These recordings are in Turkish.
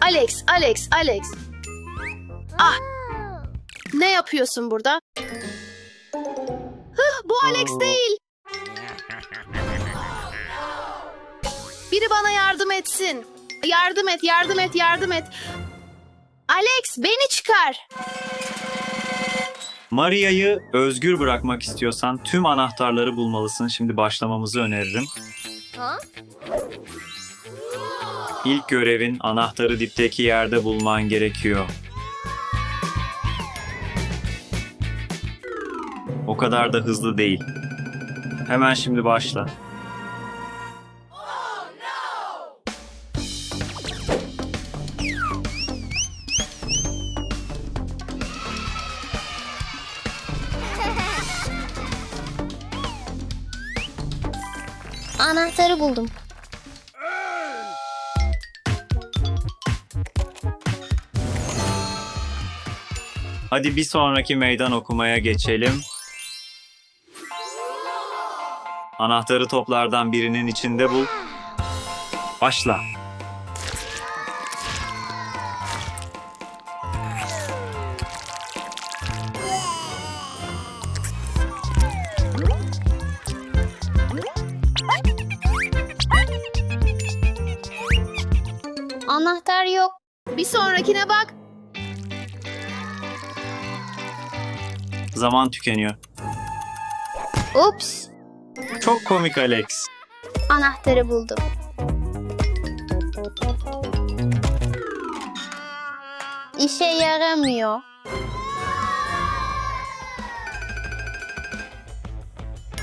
Alex, Alex, Alex. Ah, ne yapıyorsun burada? Hıh, bu Alex değil. Biri bana yardım etsin. Yardım et, yardım et, yardım et. Alex, beni çıkar. Maria'yı özgür bırakmak istiyorsan tüm anahtarları bulmalısın. Şimdi başlamamızı öneririm. İlk görevin anahtarı dipteki yerde bulman gerekiyor. O kadar da hızlı değil. Hemen şimdi başla. Anahtarı buldum. Hadi bir sonraki meydan okumaya geçelim. Anahtarı toplardan birinin içinde bul. Başla. Anahtar yok. Bir sonrakine bak. Zaman tükeniyor. Ups. Çok komik Alex. Anahtarı buldum. İşe yaramıyor.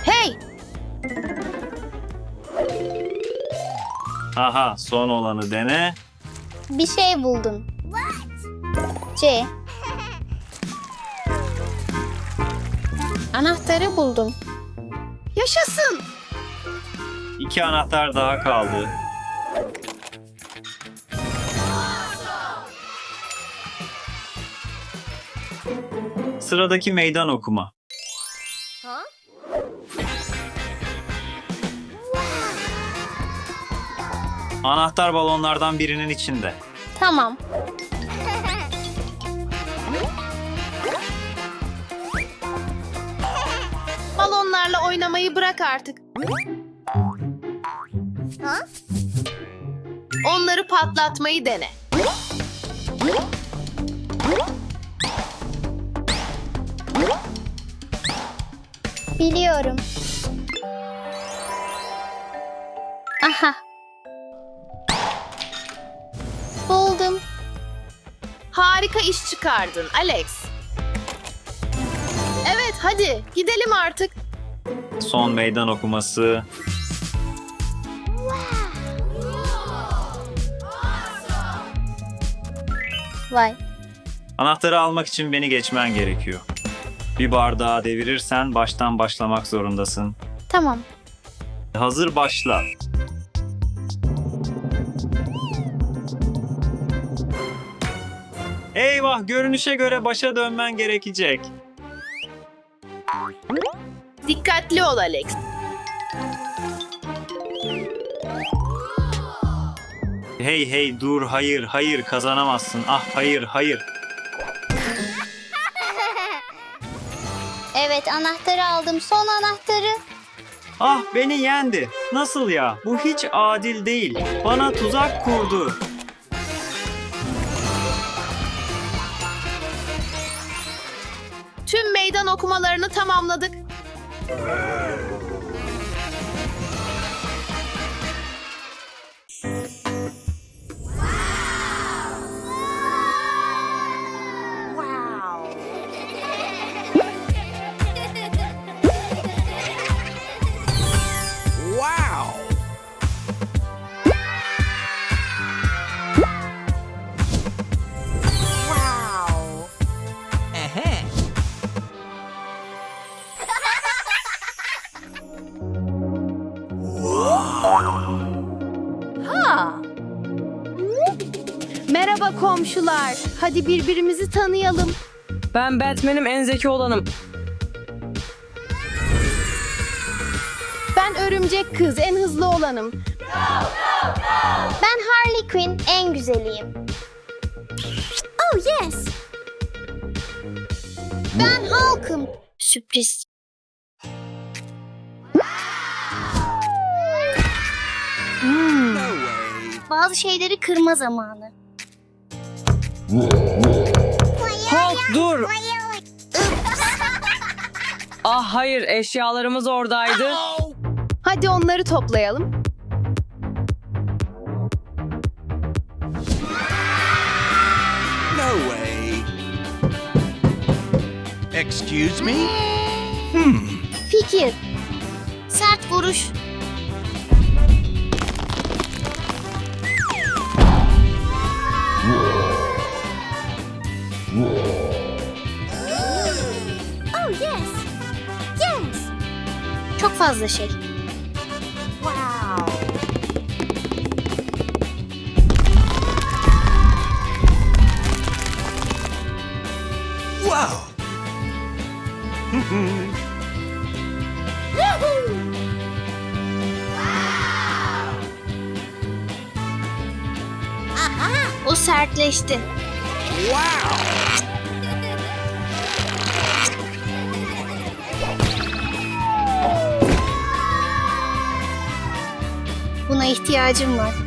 Hey, Aha son olanı dene. Bir şey buldum. C. Anahtarı buldum. yaşasın. İki anahtar daha kaldı. Sıradaki meydan okuma. Anahtar balonlardan birinin içinde. Tamam. Oynamayı bırak artık. Onları patlatmayı dene. Biliyorum. Aha. Buldum. Harika iş çıkardın Alex. Evet hadi gidelim artık. Son meydan okuması. Vay. Anahtarı almak için beni geçmen gerekiyor. Bir bardağı devirirsen baştan başlamak zorundasın. Tamam. Hazır başla. Eyvah görünüşe göre başa dönmen gerekecek. Dikkatli ol Alex. Hey hey dur hayır hayır kazanamazsın. Ah hayır hayır. Evet anahtarı aldım. Son anahtarı. Ah beni yendi. Nasıl ya? Bu hiç adil değil. Bana tuzak kurdu. Tüm meydan okumalarını tamamladık. Ah! Hadi birbirimizi tanıyalım. Ben Batman'im en zeki olanım. Ben örümcek kız, en hızlı olanım. Ben Harley Quinn en güzeliyim. Oh yes. Ben Hulk'ım. Sürpriz. Bazı şeyleri kırma zamanı. Hulk dur. Ah hayır eşyalarımız oradaydı. Hadi onları toplayalım. No way. Excuse me? Fikir. Sert vuruş. Oh yes. Yes. Çok fazla şey. Wow. Wow. O sertleşti. Wow. İhtiyacım var.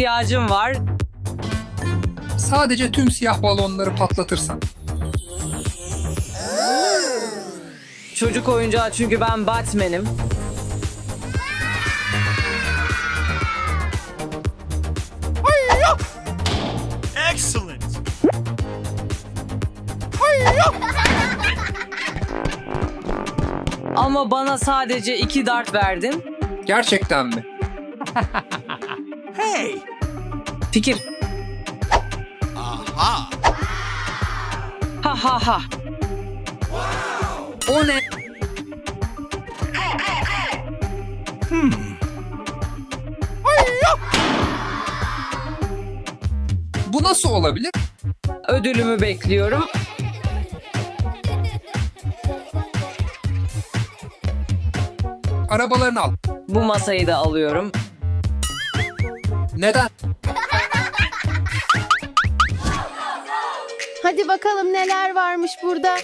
İhtiyacım var. Sadece tüm siyah balonları patlatırsan. Çocuk oyuncağı çünkü ben Batman'im. Excellent. Ama bana sadece iki dart verdin. Gerçekten mi? Fikir. Aha. Ha ha ha. O ne? Bu nasıl olabilir? Ödülümü bekliyorum. Arabalarını al. Bu masayı da alıyorum. Neden? Bakalım neler varmış burada.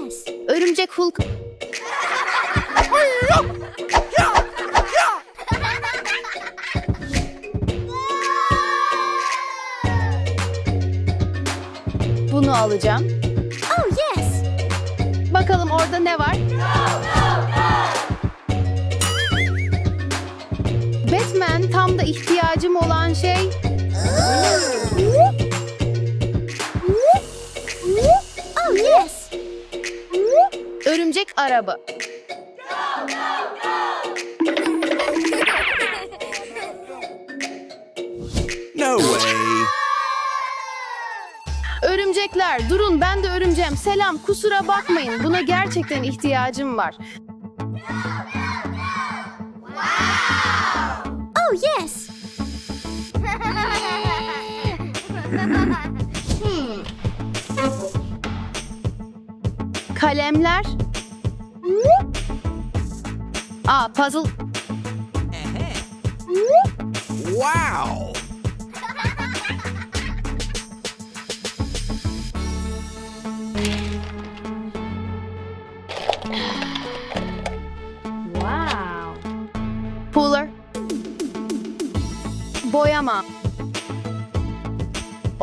Yes. Örümcek Hulk. Bunu alacağım. Bakalım orada ne var? Batman tam da ihtiyacım olan şey. Oh. Örümcek araba. Örümcekler durun ben de örümceğim. Selam kusura bakmayın buna gerçekten ihtiyacım var. Oh yes. Kalemler. Aa puzzle. Wow.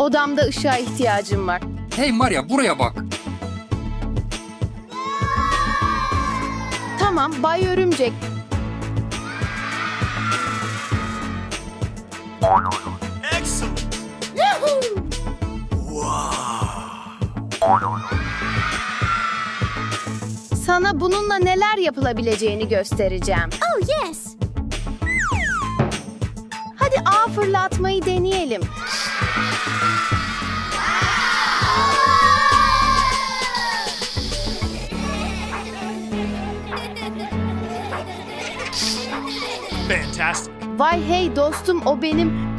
Odamda ışığa ihtiyacım var. Hey Maria buraya bak. Tamam, Bay Örümcek. Excellent. Sana bununla neler yapılabileceğini göstereceğim. Oh, yes. Hadi ağ fırlatmayı deneyelim. Fantastic. Vay hey dostum o benim.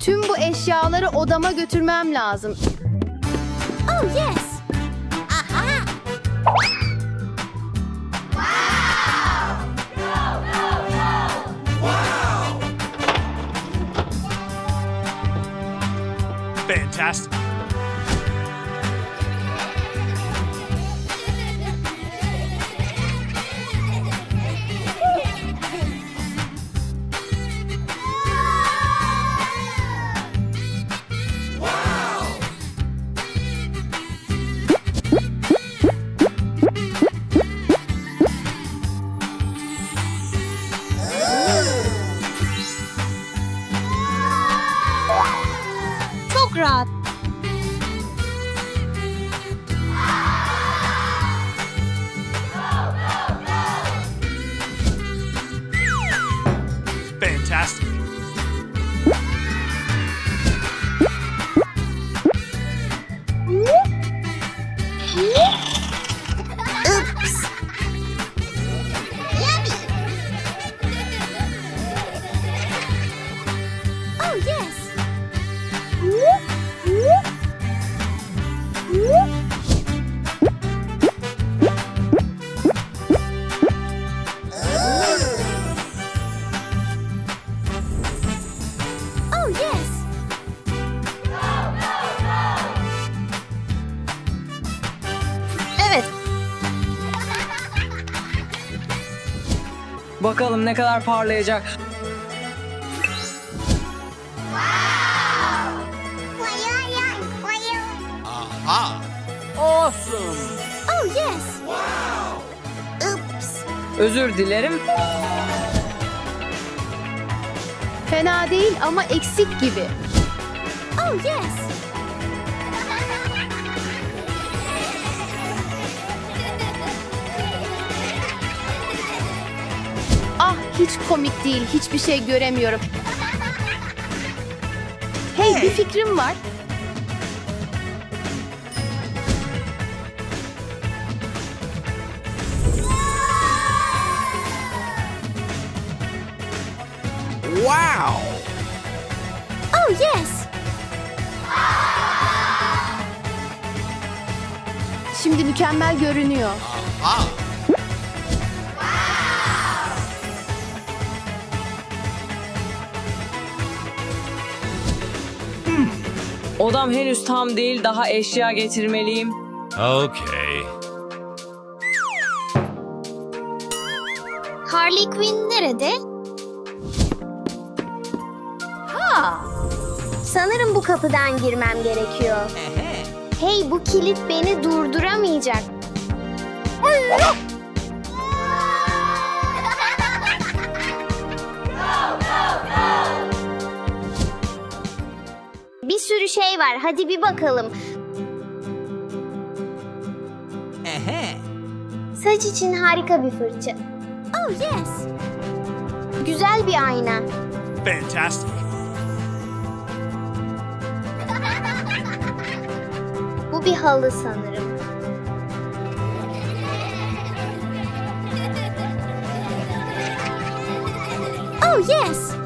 Tüm bu eşyaları odama götürmem lazım. Oh, yes. Aha. Fantastic. Ne kadar parlayacak. Aha. Oh, yes. Oops. Özür dilerim. Fena değil ama eksik gibi. Oh, yes. Hiç komik değil, hiçbir şey göremiyorum. Hey bir fikrim var. Wow. Oh, yes. Şimdi mükemmel görünüyor. Aha. Odam henüz tam değil. Daha eşya getirmeliyim. Okay. Harley Quinn nerede? Ha. Sanırım bu kapıdan girmem gerekiyor. Hey bu kilit beni durduramayacak. Sürü şey var. Hadi bir bakalım. Saç için harika bir fırça. Oh yes. Güzel bir ayna. Fantastic. Bu bir halı sanırım. Oh. Yes.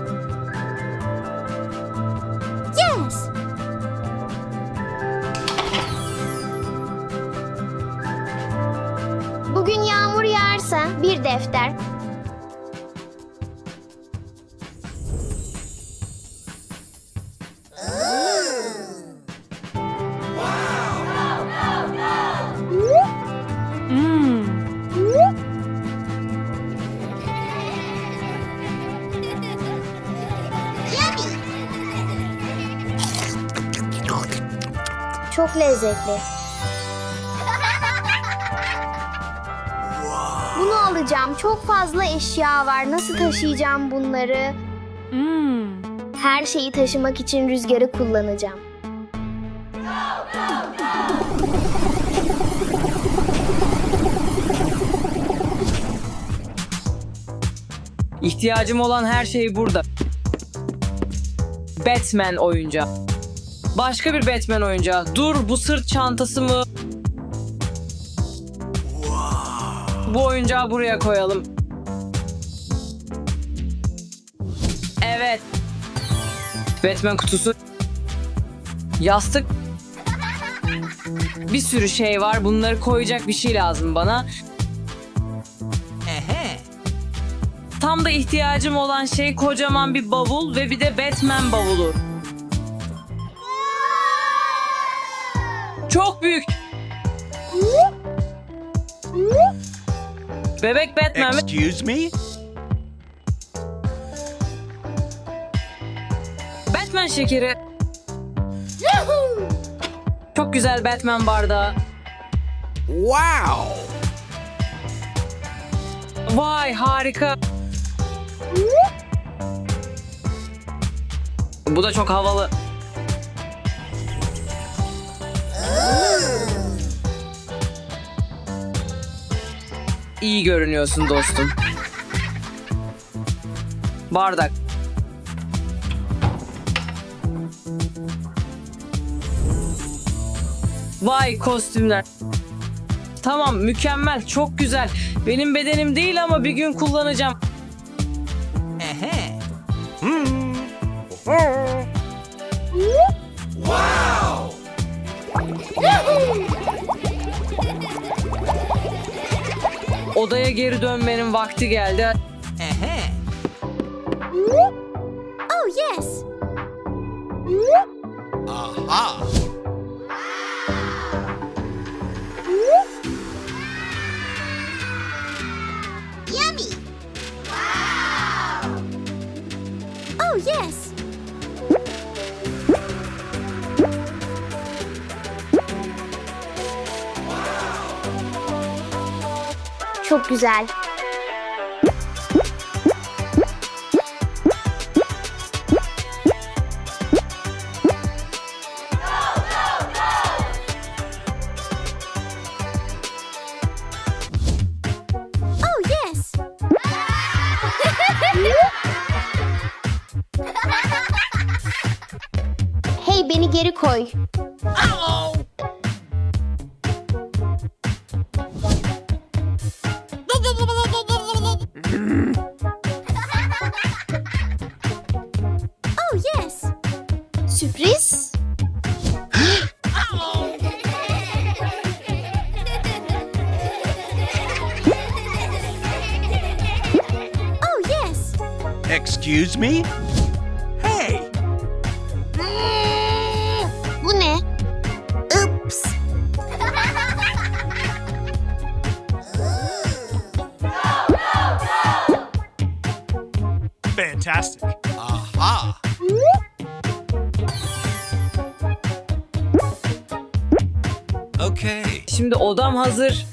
bir defter. Çok lezzetli. Alacağım. Çok fazla eşya var. Nasıl taşıyacağım bunları? Her şeyi taşımak için rüzgarı kullanacağım. İhtiyacım olan her şey burada. Batman oyuncağı. Başka bir Batman oyuncağı. Dur bu sırt çantası mı? Bu oyuncağı buraya koyalım. Evet. Batman kutusu. Yastık. Bir sürü şey var. Bunları koyacak bir şey lazım bana. Tam da ihtiyacım olan şey kocaman bir bavul ve bir de Batman bavulu. Çok büyük. Bebek Batman Excuse me? Batman şekeri. Çok güzel Batman bardağı. Wow! Vay harika. Bu da çok havalı. İyi görünüyorsun dostum. Bardak. Vay kostümler. Tamam mükemmel çok güzel. Benim bedenim değil ama bir gün kullanacağım. Odaya geri dönmenin vakti geldi. Oh yes. Aha! Güzel. Excuse me? Hey! Bu ne? Ups. Fantastic. Aha! Okay. Şimdi odam hazır.